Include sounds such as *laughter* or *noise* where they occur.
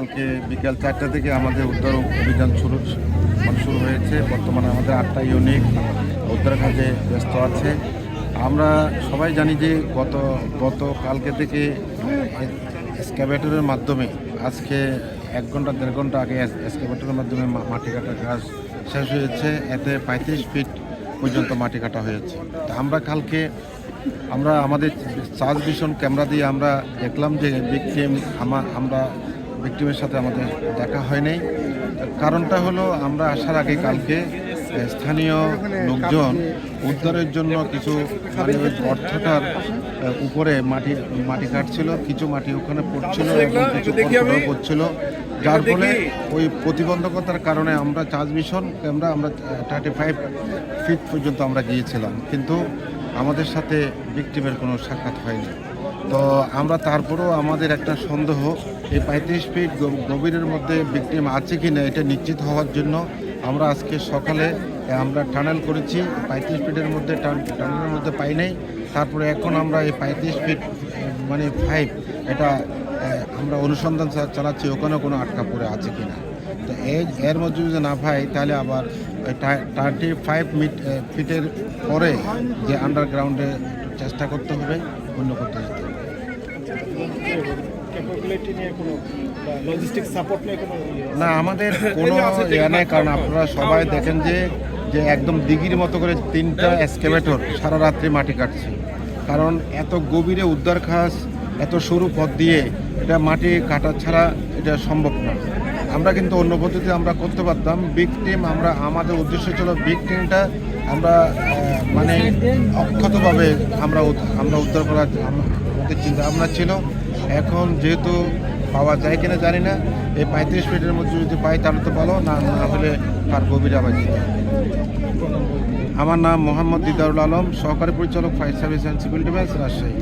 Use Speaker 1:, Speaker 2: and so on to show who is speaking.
Speaker 1: কালকে বিকেল চারটা থেকে আমাদের উদ্ধার অভিযান শুরু মানে শুরু হয়েছে। বর্তমানে আমাদের আটটা ইউনিট উদ্ধার কাজে ব্যস্ত আছে। আমরা সবাই জানি যে গত গত কালকে থেকে এক্সকাভেটরের মাধ্যমে, আজকে এক ঘণ্টা, দেড় ঘণ্টা আগে এক্সকাভেটরের মাধ্যমে মাটি কাটার কাজ শেষ হয়েছে। এতে পঁয়ত্রিশ ফিট পর্যন্ত মাটি কাটা হয়েছে। তা আমরা কালকে, আমরা আমাদের চার্জ ভিশন ক্যামেরা দিয়ে আমরা দেখলাম যে ভিকটিম আমরা ভিকটিমের সাথে আমাদের দেখা হয়নি কারণটা হলো আমরা আসার আগে কালকে স্থানীয় লোকজন উদ্ধারের জন্য কিছু মানে ওই অর্থটার উপরে মাটি মাটি কাটছিল কিছু মাটি ওখানে পড়ছিল এবং কিছু পড়ছিল। যার ফলে ওই প্রতিবন্ধকতার কারণে আমরা চার্জ মিশন ক্যামেরা আমরা থার্টি ফাইভ ফিট পর্যন্ত আমরা গিয়েছিলাম। কিন্তু আমাদের সাথে ভিকটিমের কোনো সাক্ষাৎ হয়নি। তো আমরা তারপরেও আমাদের একটা সন্দেহ, এই পঁয়ত্রিশ ফিট গভীরের মধ্যে ভিকটিম আছে কি না এটা নিশ্চিত হওয়ার জন্য আমরা আজকে সকালে আমরা টানেল করেছি। পঁয়ত্রিশ ফিটের মধ্যে টান- টানেলের মধ্যে পাই নাই। তারপরে এখন আমরা এই পঁয়ত্রিশ ফিট মানে ফাইভ এটা আমরা অনুসন্ধান চালাচ্ছি ওখানে কোনো আটকা পড়ে আছে কি না তো এর এর মধ্যে যদি না পাই তাহলে আবার থার্টি ফাইভ মিট ফিটের পরে যে আন্ডারগ্রাউন্ডে চেষ্টা করতে হবে অন্য করতে যেতে হবে।
Speaker 2: ইয়ে
Speaker 1: না আমাদের *coughs* কোনো ইয়ে নেই কারণ আপনারা সবাই দেখেন যে যে একদম দিঘির মতো করে তিনটা এক্সকেভেটর সারা রাত্রি মাটি কাটছে। কারণ এত গভীরে উদ্ধার খাস এত সরু পথ দিয়ে এটা মাটি কাটা ছাড়া এটা সম্ভব না। আমরা কিন্তু অন্য পদ্ধতি আমরা করতে পারতাম। বিগ টিম আমরা, আমাদের উদ্দেশ্য ছিল বিগ টিমটা আমরা মানে অক্ষতভাবে আমরা আমরা উদ্ধার করার আমাদের চিন্তা ভাবনা ছিল। এখন যেহেতু পাওয়া যায় কিনা জানি না, এই পঁয়ত্রিশ মিনিটের মধ্যে যদি পাই তাহলে তো ভালো, না না হলে তার গভীরে আবার। আমার নাম মোহাম্মদ দিদারুল আলম, সহকারী পরিচালক fire service and civil defence Rajshahi.